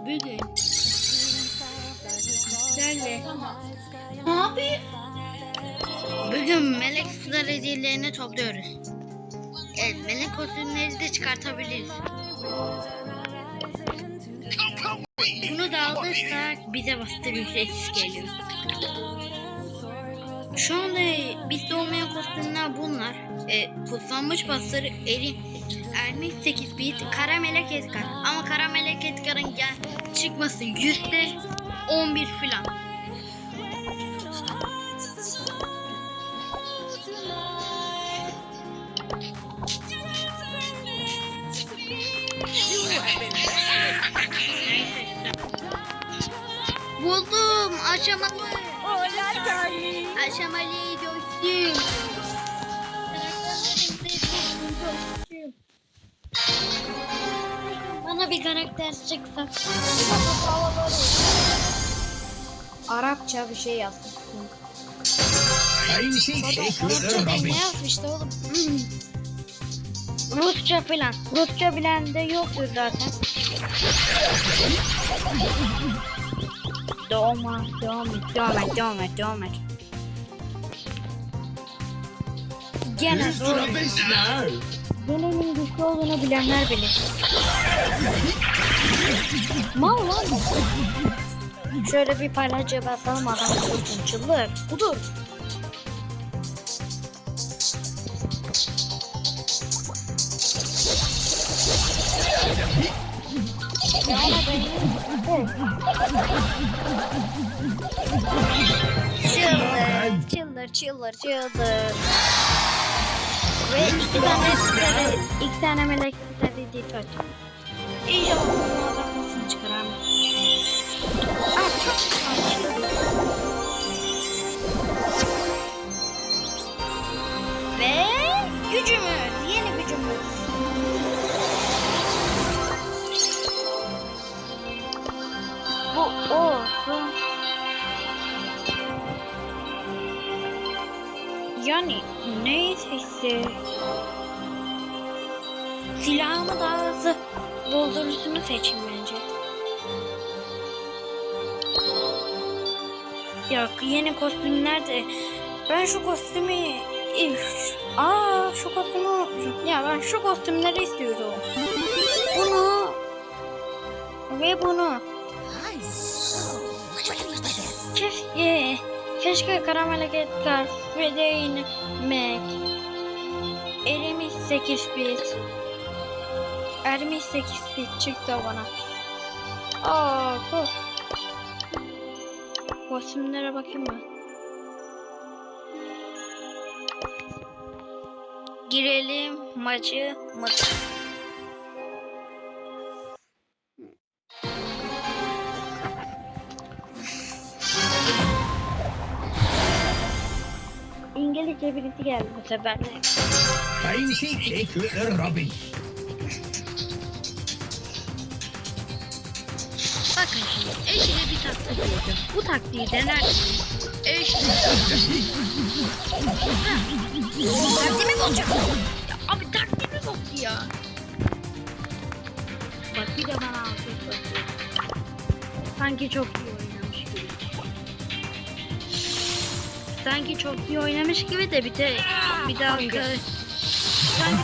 Bugün sizlerle Ne yapayım? bugün melek sular hediyelerini topluyoruz. Evet melek kostümleri de çıkartabiliriz. Bunu da alırsak bize bastı ücretsiz geliyor. Şu anda bizde olmayan kostümler bunlar. E, puslanmış bastırı eri Ermiş 8 bit kara melek Edgar. Ama kara melek Edgar'ın gel çıkması yüzde 11 filan. Buldum aşamalı. Aşamalı dostum. Bana bir karakter çıksa. Arapça bir şey. Aynı şey Arapça teşekkürler değil Robin. ne yazmıştı oğlum? Hmm. Rusça falan. Rusça bilen de yoktur zaten. Doğma, devam et, devam et. Gene zor. Gelenin güçlü olduğunu bilenler bilir. Mal lan. Şöyle bir palyaçoya basalım adam kurtun çıldır. Budur. Çıldır, çıldır, çıldır, çıldır. Ve iki tane sizlere, iki tane melek sizlere dikkat. İnşallah bunlardan çok acı. Ve gücümüz, yeni gücümüz. Yani neyse işte. Silahımı daha hızlı doldurusunu seçeyim bence. Yok yeni kostümler de ben şu kostümü. Aa şu kostümü unutmuşum. Ya ben şu kostümleri istiyorum. Bunu ve bunu. Keşke keşke karamel Edgar ve değinmek. Erimiş 8 bit. Ermiş 8 bit çıktı bana. Aa, of. Kostümlere bakayım ben. Girelim maçı maçı. İngilizce birisi geldi bu sefer şey teşekkürler Robin. Bakın şimdi eşine bir taktik yapacağım. Bu taktiği denerseniz eşine Taktiğimi bozacak. Ya abi taktiğimi bozdu ya. Bak bir de bana afiyet bakıyor. Sanki çok iyi Sanki çok iyi oynamış gibi de bir de bir daha Sanki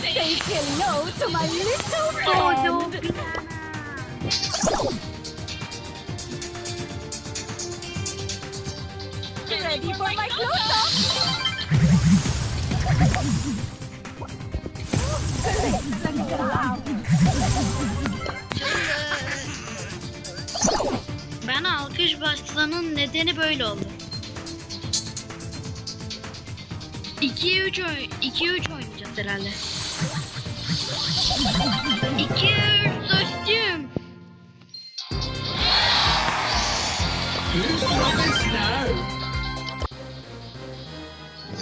Say hello to my little Dodo friend. Ready for my close-up? Ben alkış basmanın nedeni böyle oldu. 2 3 oy 2 3 oynayacağız herhalde. 2 3 dostum.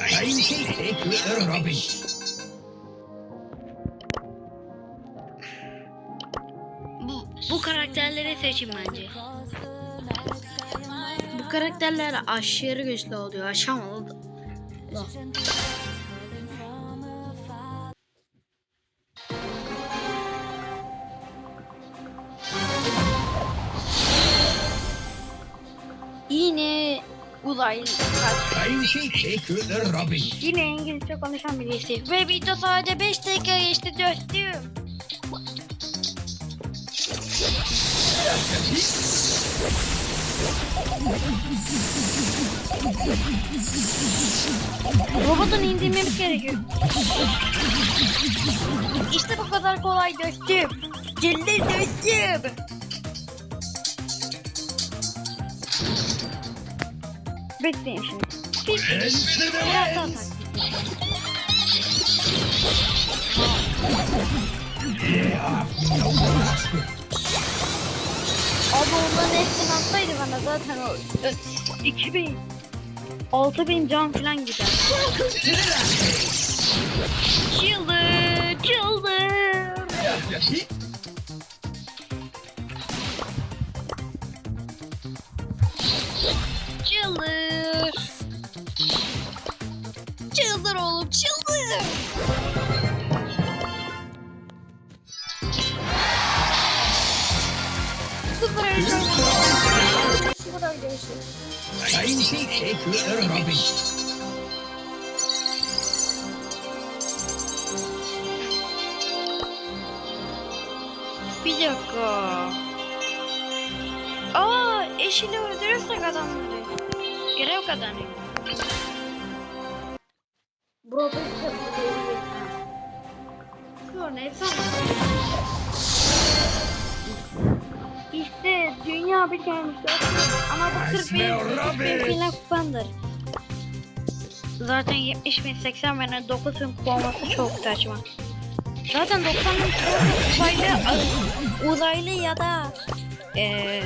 Şey teşekkürler Robin. Bu bu karakterleri seçin bence karakterler aşırı güçlü oluyor. Aşamalı. Yine uzaylı Teşekkürler Robin. Yine İngilizce konuşan birisi. Ve video sadece 5 dakika geçti dostum. Robotun indirmemiz gerekiyor. İşte bu kadar kolay dostum. Geldi dostum. Bekleyin şimdi. Daha wind. tak. Yeah, no. Abi onların hepsini atsaydı bana zaten o ö, 2000 6000 can falan gider. Çıldır, çıldır. Çıldır. Çıldır oğlum, çıldır. Öyle. Sıfır öyle. Take out the robin. Bir dakika. Aa eşini öldürürsek adamları. Görev kazanıyor. Dünya bir gelmiş dostum. Ama bu 40 bin, smell 40 bin rubbish. filan kupandır. Zaten 70 bin 80 bin 9 bin olması çok saçma. Zaten 90 bin kupa uzaylı, ya da eee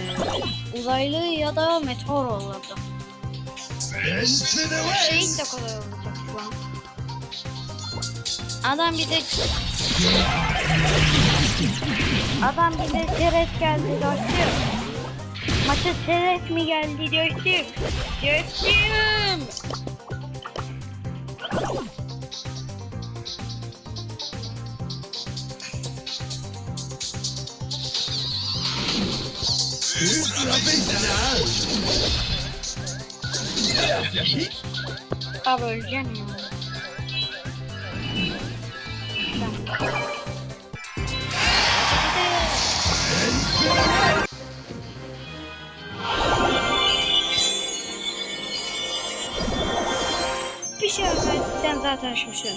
uzaylı ya da meteor olurdu. Şey de kolay olacak şu an. Adam bize Adam bize teres geldi dostum. Maça teres mi geldi robin now? Abi öleceğim ya. Zaten şaşır.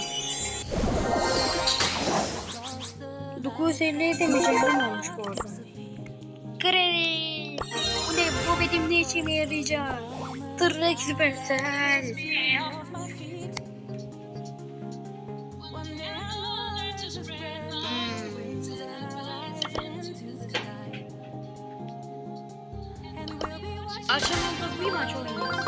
950 demeyeceğim olmuş bu arada. Kredi. Bu ne? Bu benim ne işime yarayacak? Tırnak Supercell. Akşamında bir maç oynuyoruz.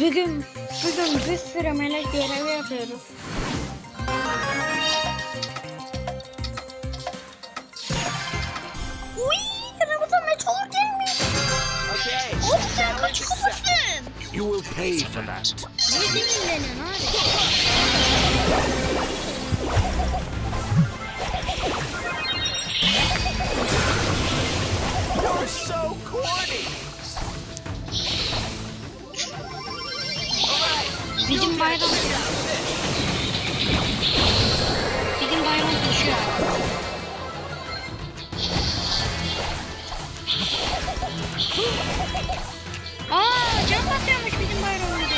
Bugün, bugün bir sürü melek görevi yapıyoruz. Uy, aramıza meteor gelmiş. Okay. Oğlum sen kaç kupasın? You will pay for that. Ne dinleniyorsun abi? You're so corny. Bizim bayram Bizim bayram düşüyor. Aa can basıyormuş bizim bayramımızda.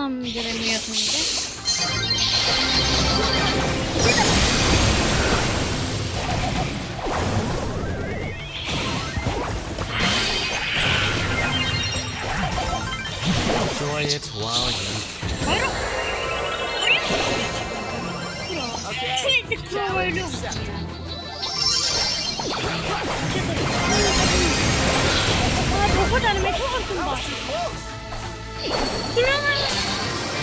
Kazandıramıyorsun bize? Enjoy it while you Bayram. O kadar meteorsun bak. Buralar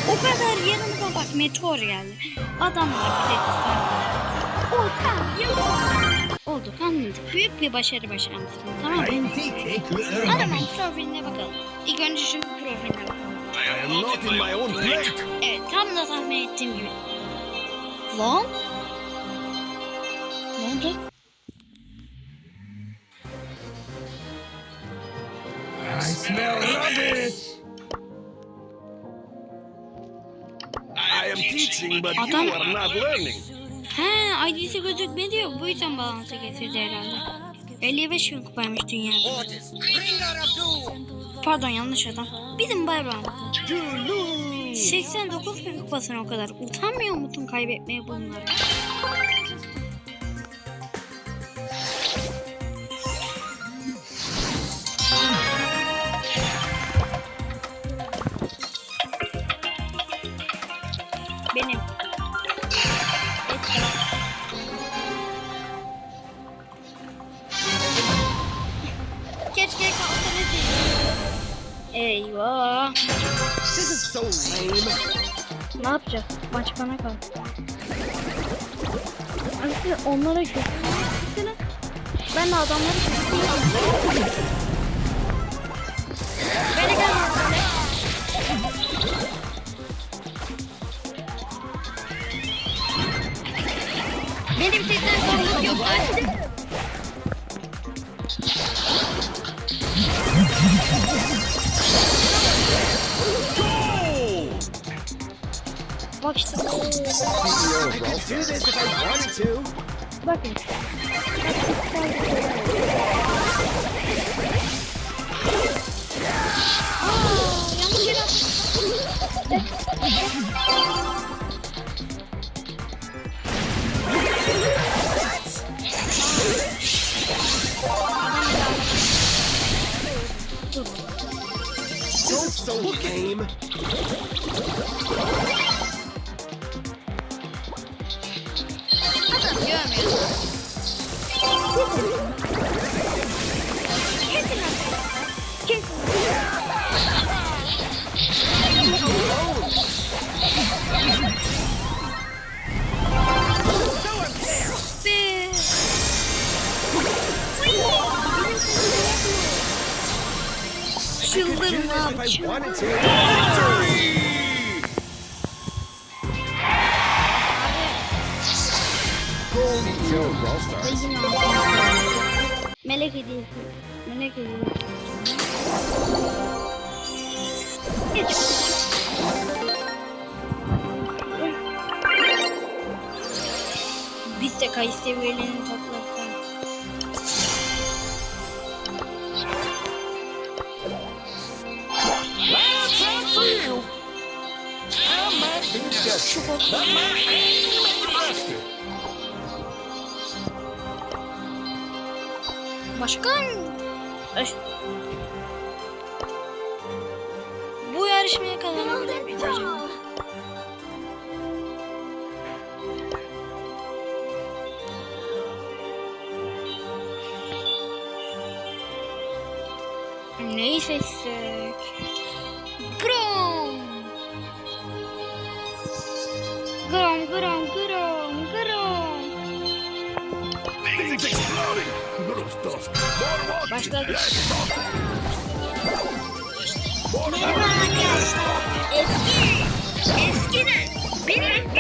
o kadar yanımıza bak meteor geldi. Adamlar bize O tamam Oldu anladık. Büyük bir başarı başarmışsın tamam mı? Robin. profiline bakalım. İlk önce şu profiline bakalım. I am not in my own plate. Evet tam da tahmin ettiğim gibi. Lan? Ne oldu? I smell rubbish. Teaching, but you Adam- are not learning. He ID'si gözükmedi ya bu yüzden balansa getirdi herhalde. 55 bin kupaymış dünyada. Pardon yanlış adam. Bizim bayram. You lose. 89 bin kupasına o kadar. Utanmıyor musun kaybetmeye bunları? Ne yapacağız? Maç bana kal. Aslında onlara götürmek Ben de adamları götüreyim. Beni gel. Benim tekrar sorumluluk yok. Hadi. Bak işte. I could do this if I wanted to. Bakın. Aldım. Melek hediyesi. Melek hediyesi. Biz de kayısı seviyelerini toplasak. Başkan. Ay. Bu yarışmaya kazanabilir Merhaba arkadaşlar. Eski, eskiden benim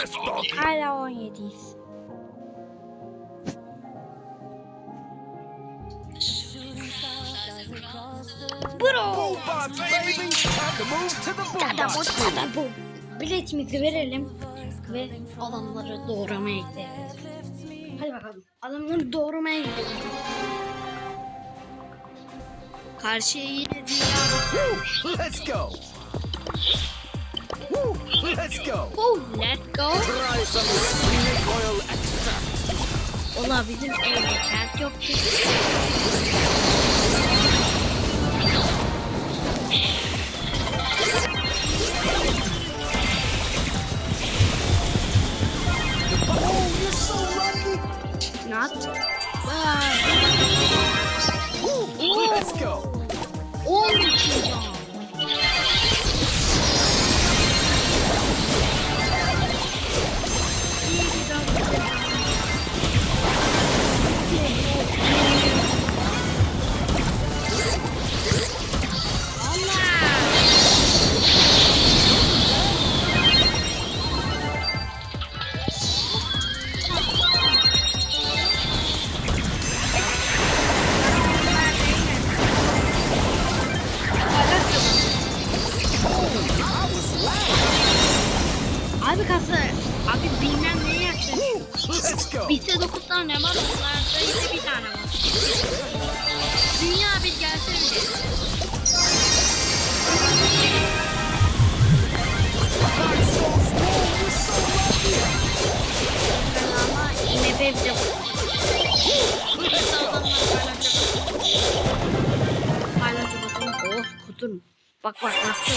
Less talking. Hala 17'yiz. Bro. Tada bu. Biletimizi verelim ve adamları doğramaya gideriz. Hadi bakalım. Adamları doğramaya gidelim. Karşıya yine. Woo, Let's go. Let's go. Oh, let's go. Try some Snake Oil Extra. Ola bizim evde kart yok ki. Oh, you're so lucky. Not. Vay. Let's go. Bizde 9 tane var, onlarda ise bir tane var. Dünya bir gelse bile. Ama IMF bize Hala çok bakalım. Oh kudum. Bak bak nasıl.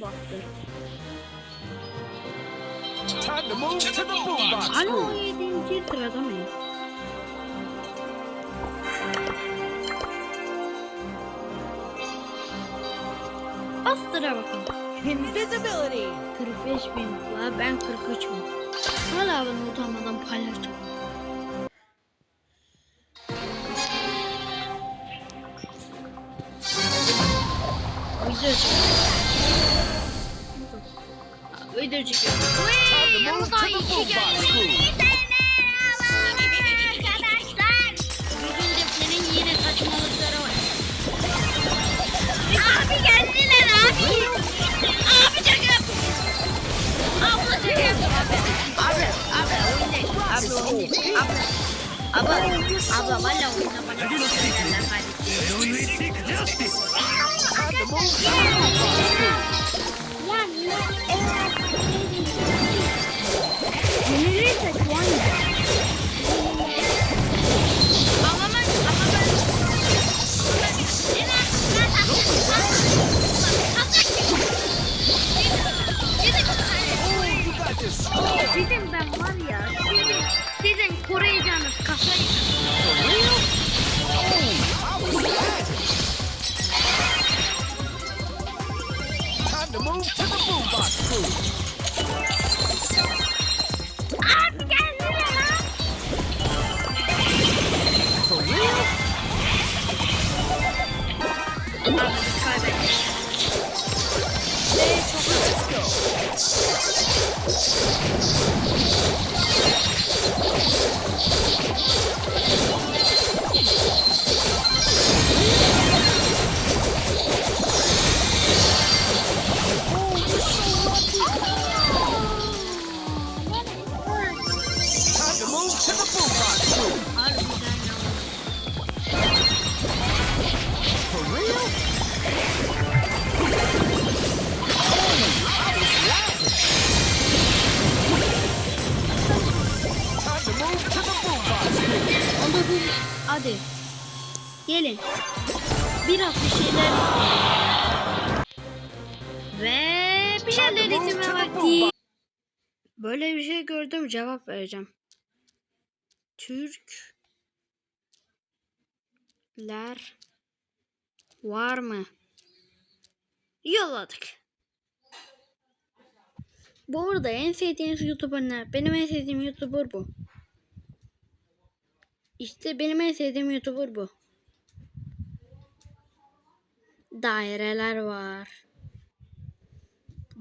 Baktı. Time to move to the boombox Hala crew. 17. sırada mıyız? Az sıra bakalım. Invisibility. 45 bin var ben 43 bin. Hala bunu utanmadan paylaşacağım. Video çekiyorum. Video çekiyorum. Bugün de senin yine saçmalıkları var. Abi geldiler abi. Abi çakım. Abla çakım. Abi, abi oynayın. Abi oynayın. Abla. Abla, abla valla oyunda bana bir şey derler you got this. Sizin ben var ya, sizin, sizin koruyacağınız kafayı For real? Oh, I was lagging. Time to move to the boombox crew. Abi geldiler lan. For real? Vakti. Böyle bir şey gördüm cevap vereceğim. Türkler var mı? Yolladık. Bu arada en sevdiğiniz YouTuber ne? Benim en sevdiğim YouTuber bu. İşte benim en sevdiğim YouTuber bu. Daireler var.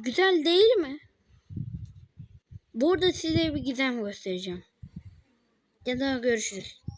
Güzel değil mi? Burada size bir gizem göstereceğim. Ya da görüşürüz.